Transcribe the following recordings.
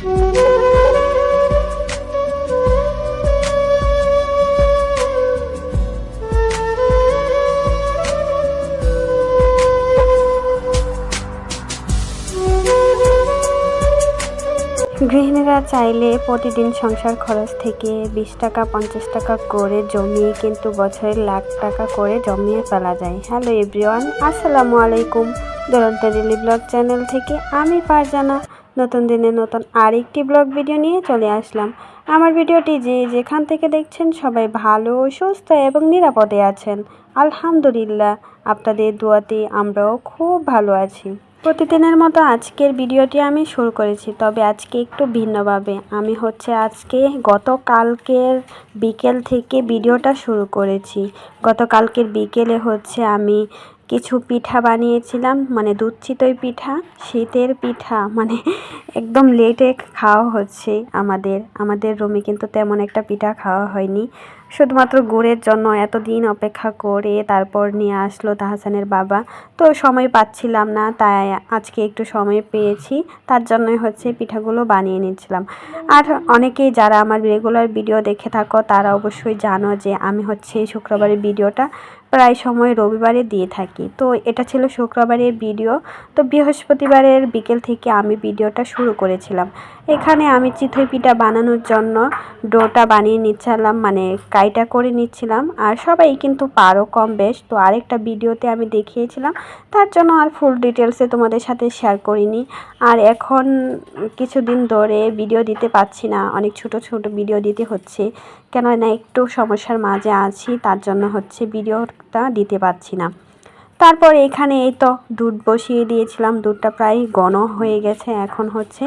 গৃহিণীরা চাইলে প্রতিদিন সংসার খরচ থেকে বিশ টাকা, পঞ্চাশ টাকা করে জমিয়ে কিন্তু বছরে লাখ টাকা করে জমিয়ে ফেলা যায়। হ্যালো এভরিওয়ান আসসালামু আলাইকুম। দুরন্ত ডেলি ব্লগ চ্যানেল থেকে আমি ফারজানা। নতুন দিনে নতুন আরেকটি ব্লগ ভিডিও নিয়ে চলে আসলাম। আমার ভিডিওটি যে যেখান থেকে দেখছেন সবাই ভালো, সুস্থ এবং নিরাপদে আছেন। আলহামদুলিল্লাহ, আপনাদের দোয়াতে আমরাও খুব ভালো আছি। প্রতিদিনের মতো আজকের ভিডিওটি আমি শুরু করেছি, তবে আজকে একটু ভিন্নভাবে। আমি হচ্ছে আজকে গতকালকের বিকেল থেকে ভিডিওটা শুরু করেছি। গতকালকের বিকেলে হচ্ছে আমি কিছু পিঠা বানিয়েছিলাম মানে দুধ চিতই পিঠা, শীতের পিঠা মানে একদম লেটে খাওয়া হচ্ছে আমাদের। আমাদের রুমে কিন্তু তেমন একটা পিঠা খাওয়া হয়নি। শুধুমাত্র গুড়ের জন্য এতদিন অপেক্ষা করে তারপর নিয়ে আসলো তাহসানের বাবা। তো সময় পাচ্ছিলাম না, তাই আজকে একটু সময় পেয়েছি, তার জন্যই হচ্ছে পিঠাগুলো বানিয়ে নিচ্ছিলাম আর অনেকেই যারা আমার রেগুলার ভিডিও দেখে থাকো, তারা অবশ্যই জানো যে আমি হচ্ছে শুক্রবারের ভিডিওটা প্রায় সময় রবিবারে দিয়ে থাকি। তো এটা ছিল শুক্রবারের ভিডিও। তো বৃহস্পতিবারের বিকেল থেকে আমি ভিডিওটা শুরু করেছিলাম। এখানে আমি চিতই পিঠা বানানোর জন্য ডোটা বানিয়ে নিচ্ছিলাম মানে কাইটা করে নিচ্ছিলাম। আর সবাই কিন্তু পারো কম বেশ। তো আরেকটা ভিডিওতে আমি দেখিয়েছিলাম। তার জন্য আর ফুল ডিটেলসে তোমাদের সাথে শেয়ার করিনি। আর এখন কিছুদিন ধরে ভিডিও দিতে পারছি না। অনেক ছোট ছোট ভিডিও দিতে হচ্ছে। কেন না একটু সমস্যার মাঝে আছি, তার জন্য হচ্ছে ভিডিওটা দিতে পারছি না। তারপর এখানে এই তো দুধ বসিয়ে দিয়েছিলাম, দুধটা প্রায় ঘন হয়ে গেছে, এখন হচ্ছে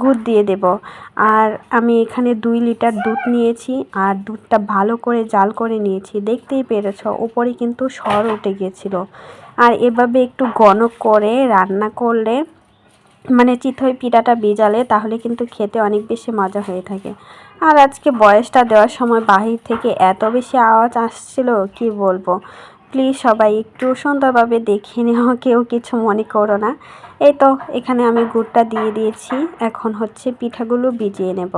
গুড় দিয়ে দেব। আর আমি এখানে দুই লিটার দুধ নিয়েছি, আর দুধটা ভালো করে জাল করে নিয়েছি, দেখতেই পেরেছ, ওপরে কিন্তু সর উঠে গিয়েছিল আর এভাবে একটু ঘন করে রান্না করলে মানে চিথই পিঠাটা ভিজালে তাহলে কিন্তু খেতে অনেক বেশি মজা হয়ে থাকে। আর আজকে বয়সটা দেওয়ার সময় বাহির থেকে এত বেশি আওয়াজ আসছিল, কি বলব? প্লিজ সবাই একটু সুন্দরভাবে দেখে নেওয়া কেউ কিছু মনে করো না। এই তো, এখানে আমি গুড়টা দিয়ে দিয়েছি, এখন হচ্ছে পিঠাগুলো ভিজিয়ে নেব।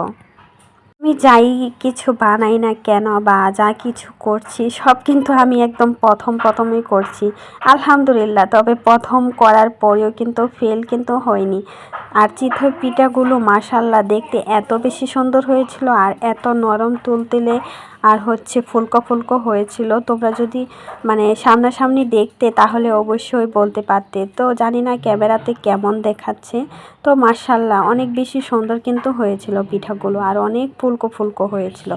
আমি যাই, কিছু বানাই না কেন বা যা কিছু করছি, সব কিন্তু আমি একদম প্রথম প্রথমেই করছি। আলহামদুলিল্লাহ, তবে প্রথম করার পরেও কিন্তু ফেল কিন্তু হয়নি। আর চিথই পিঠাগুলো মাসাল্লাহ দেখতে এত বেশি সুন্দর হয়েছিল আর এত নরম তুলতুলে আর হচ্ছে ফুলকো ফুলকো হয়েছিল। তোমরা যদি মানে সামনাসামনি দেখতে তাহলে অবশ্যই বলতে পারতে। তো জানি না ক্যামেরাতে কেমন দেখাচ্ছে। তো মার্শাল্লাহ অনেক বেশি সুন্দর কিন্তু হয়েছিল পিঠাগুলো আর অনেক ফুলকো ফুলকো হয়েছিল।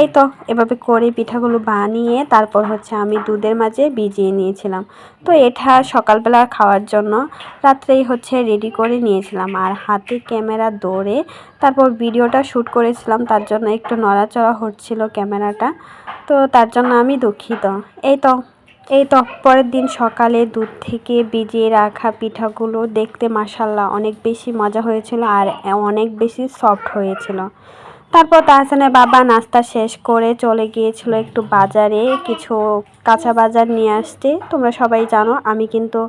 এই তো এভাবে করে পিঠাগুলো বানিয়ে তারপর হচ্ছে আমি দুধের মাঝে ভিজিয়ে নিয়েছিলাম। তো এটা সকালবেলা খাওয়ার জন্য রাত্রেই হচ্ছে রেডি করে নিয়েছিলাম আর হাতে ক্যামেরা দৌড়ে তারপর ভিডিওটা শ্যুট করেছিলাম, তার জন্য একটু নড়াচড়া হচ্ছিল ক্যামেরাটা। তো তার জন্য আমি দুঃখিত। এই তো এই তো, পরের দিন সকালে দুধ থেকে ভিজিয়ে রাখা পিঠাগুলো দেখতে মাসাল্লাহ অনেক বেশি মজা হয়েছিল আর অনেক বেশি সফট হয়েছিল। তারপর তাহসানের বাবা নাস্তা শেষ করে চলে গিয়েছিল একটু বাজারে, কিছু কাঁচা বাজার নিয়ে আসতে। তোমরা সবাই জানো, আমি কিন্তু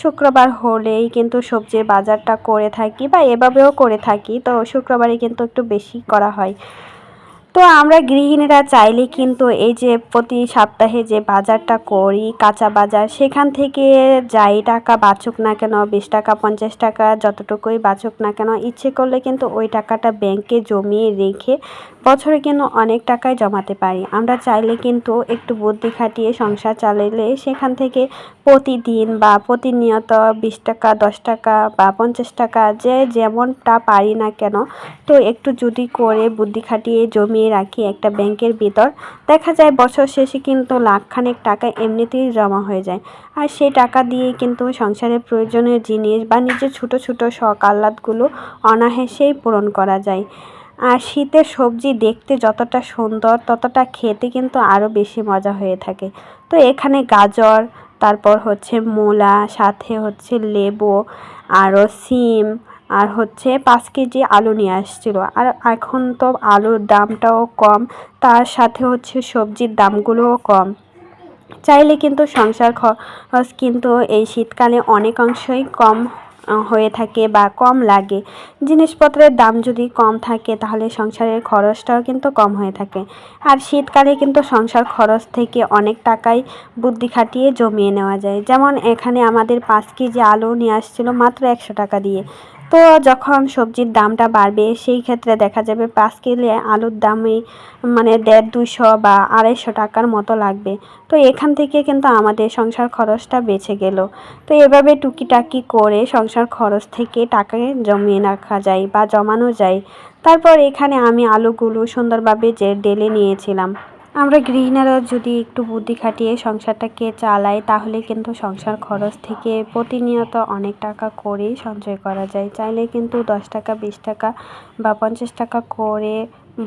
শুক্রবার হলেই কিন্তু সবজির বাজারটা করে থাকি বা এভাবেও করে থাকি। তো শুক্রবারে কিন্তু একটু বেশি করা হয়। তো আমরা গৃহিণীরা চাইলে কিন্তু এই যে প্রতি সপ্তাহে যে বাজারটা করি, কাঁচা বাজার, সেখান থেকে যাই টাকা বাঁচুক না কেন, বিশ টাকা, পঞ্চাশ টাকা যতটুকুই বাঁচুক না কেন, ইচ্ছে করলে কিন্তু ওই টাকাটা ব্যাংকে জমিয়ে রেখে বছরে কিন্তু অনেক টাকায় জমাতে পারি। আমরা চাইলে কিন্তু একটু বুদ্ধি খাটিয়ে সংসার চালালে সেখান থেকে প্রতিদিন বা প্রতিনিয়ত বিশ টাকা, দশ টাকা বা পঞ্চাশ টাকা যে যেমনটা পারি না কেন, তো একটু যদি করে বুদ্ধি খাটিয়ে জমিয়ে রাখি একটা ব্যাংকের ভিতর। দেখা যায় বছর শেষে কিন্তু লাখখানেক টাকা এমনিতেই জমা হয়ে যায়। আর সেই টাকা দিয়ে কিন্তু সংসারের প্রয়োজনীয় জিনিস বা নিজের ছোটো ছোটো শখ আহ্লাদগুলো অনায়াসেই পূরণ করা যায়। আর শীতের সবজি দেখতে যতটা সুন্দর, ততটা খেতে কিন্তু আরও বেশি মজা হয়ে থাকে। তো এখানে গাজর, তারপর হচ্ছে মূলা, সাথে হচ্ছে লেবু, আরও সিম আর হচ্ছে পাঁচ কেজি আলু নিয়ে আসছিল। আর এখন তো আলুর দামটাও কম, তার সাথে হচ্ছে সবজির দামগুলোও কম। চাইলে কিন্তু সংসার খরচ কিন্তু এই শীতকালে অনেক অংশই কম হয়ে থাকে বা কম লাগে। জিনিসপত্রের দাম যদি কম থাকে, তাহলে সংসারের খরচটাও কিন্তু কম হয়ে থাকে। আর শীতকালে কিন্তু সংসার খরচ থেকে অনেক টাকাই বুদ্ধি খাটিয়ে জমিয়ে নেওয়া যায়। যেমন এখানে আমাদের পাঁচ কেজি আলু নিয়ে আসছিল মাত্র একশো টাকা দিয়ে। তো যখন সবজির দামটা বাড়বে, সেই ক্ষেত্রে দেখা যাবে পাঁচ কেজি আলুর দামে মানে দেড় দুশো বা আড়াইশো টাকার মতো লাগবে। তো এখান থেকে কিন্তু আমাদের সংসার খরচটা বেঁচে গেল। তো এভাবে টুকিটাকি করে সংসার খরচ থেকে টাকা জমিয়ে রাখা যায় বা জমানো যায়। তারপর এখানে আমি আলুগুলো সুন্দরভাবে যে ডেলে নিয়েছিলাম। আমরা গৃহিণীরা যদি একটু বুদ্ধি খাটিয়ে সংসারটাকে চালাই, তাহলে কিন্তু সংসার খরচ থেকে প্রতিনিয়ত অনেক টাকা করেই সঞ্চয় করা যায়। চাইলে কিন্তু দশ টাকা, বিশ টাকা বা পঞ্চাশ টাকা করে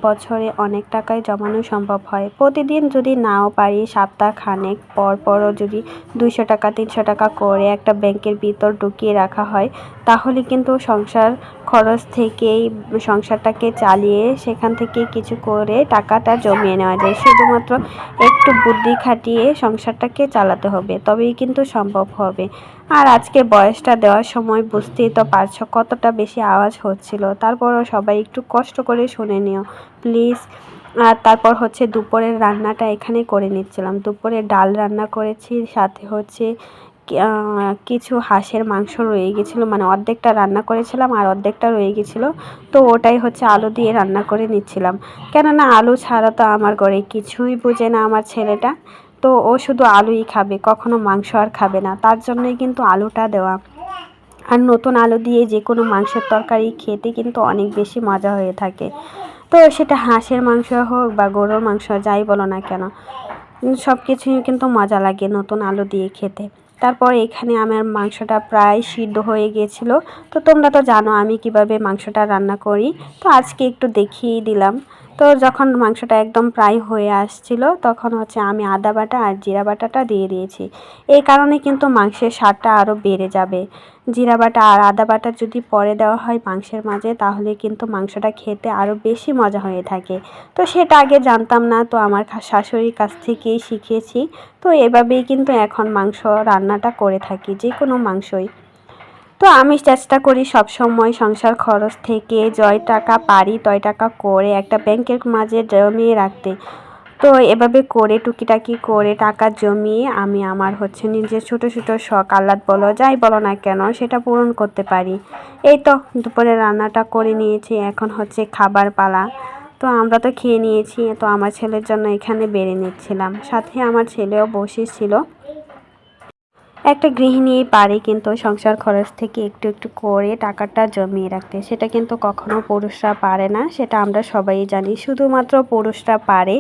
বছরে অনেক টাকাই জমানো সম্ভব হয়। প্রতিদিন যদি নাও পারি, সপ্তাহ খানেক পর পরও যদি দুইশো টাকা, তিনশো টাকা করে একটা ব্যাংকের ভিতর ঢুকিয়ে রাখা হয়, তাহলে কিন্তু সংসার খরচ থেকেই সংসারটাকে চালিয়ে সেখান থেকে কিছু করে টাকাটা জমিয়ে নেওয়া যায়। শুধুমাত্র একটু বুদ্ধি খাটিয়ে সংসারটাকে চালাতে হবে, তবেই কিন্তু সম্ভব হবে। আর আজকে বয়সটা দেওয়ার সময় বুঝতেই তো পারছ কতটা বেশি আওয়াজ হচ্ছিল। তারপরও সবাই একটু কষ্ট করে শুনে নিও। প্লিজ। আর তারপর হচ্ছে দুপুরের রান্নাটা এখানে করে নিচ্ছিলাম। দুপুরে ডাল রান্না করেছি, সাথে হচ্ছে কিছু হাঁসের মাংস রয়ে গেছিল। মানে অর্ধেকটা রান্না করেছিলাম আর অর্ধেকটা রয়ে গেছিল। তো ওটাই হচ্ছে আলু দিয়ে রান্না করে নিচ্ছিলাম। কেননা আলু ছাড়া তো আমার ঘরে কিছুই বোঝে না আমার ছেলেটা। তো ও শুধু আলুই খাবে, কখনো মাংস আর খাবে না। তার জন্যই কিন্তু আলুটা দেওয়া। আর নতুন আলু দিয়ে যে কোনো মাংসের তরকারি খেতে কিন্তু অনেক বেশি মজা হয়ে থাকে। তো সেটা হাঁসের মাংস হোক বা গরুর মাংস, যাই বলো না কেন সব কিছুই কিন্তু মজা লাগে নতুন আলু দিয়ে খেতে। তারপর এখানে আমার মাংসটা প্রায় সিদ্ধ হয়ে গিয়েছিল। তো তোমরা তো জানো আমি কীভাবে মাংসটা রান্না করি। তো আজকে একটু দেখিয়ে দিলাম। তো যখন মাংসটা একদম প্রায় হয়ে আসছিল, তখন হচ্ছে আমি আদা বাটা আর জিরা বাটাটা দিয়ে দিয়েছি। এই কারণে কিন্তু মাংসের স্বাদটা আরও বেড়ে যাবে। জিরা বাটা আর আদা বাটা যদি পরে দেওয়া হয় মাংসের মাঝে, তাহলে কিন্তু মাংসটা খেতে আরও বেশি মজা হয়ে থাকে। তো সেটা আগে জানতাম না, তো আমার শাশুড়ির কাছ থেকেই শিখেছি। তো এভাবেই কিন্তু এখন মাংস রান্নাটা করে থাকি যে কোনো মাংসই। তো আমি চেষ্টা করি সব সময় সংসার খরচ থেকে জয় টাকা পারি তয় টাকা করে একটা ব্যাংকের মাঝে জমিয়ে রাখতে। তো এভাবে করে, টুকিটাকি করে টাকা জমিয়ে আমি আমার হচ্ছে নিজের ছোট ছোট শখ, আহ্লাদ বলো, যাই বলো না কেন, সেটা পূরণ করতে পারি। এই তো দুপুরে রান্নাটা করে নিয়েছি, এখন হচ্ছে খাবার পালা। তো আমরা তো খেয়ে নিয়েছি, তো আমার ছেলের জন্য এখানে বেড়ে নিচ্ছিলাম। সাথে আমার ছেলেও বসেছিল একটা গৃহিণী পারে কিন্তু সংসার খরচ থেকে একটু একটু করে টাকাটা জমিয়ে রাখতে। সেটা কিন্তু কখনো পুরুষরা পারে না, সেটা আমরা সবাই জানি। শুধুমাত্র পুরুষরা পারে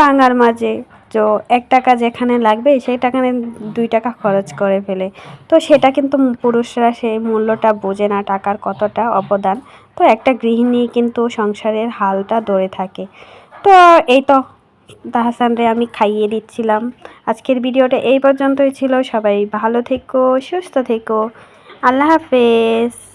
বাঙার মাঝে। তো এক টাকা যেখানে লাগবে, সেই টাকানে দুই টাকা খরচ করে ফেলে। তো সেটা কিন্তু পুরুষরা সেই মূল্যটা বোঝে না, টাকার কতটা অবদান। তো একটা গৃহিণী কিন্তু সংসারের হালটা ধরে থাকে। তো এই তো তাহসানরে আমি খাইয়ে দিচ্ছিলাম। আজকের ভিডিওটা এই পর্যন্তই ছিল। সবাই ভালো থেকো, সুস্থ থেকো। আল্লাহ হাফেজ।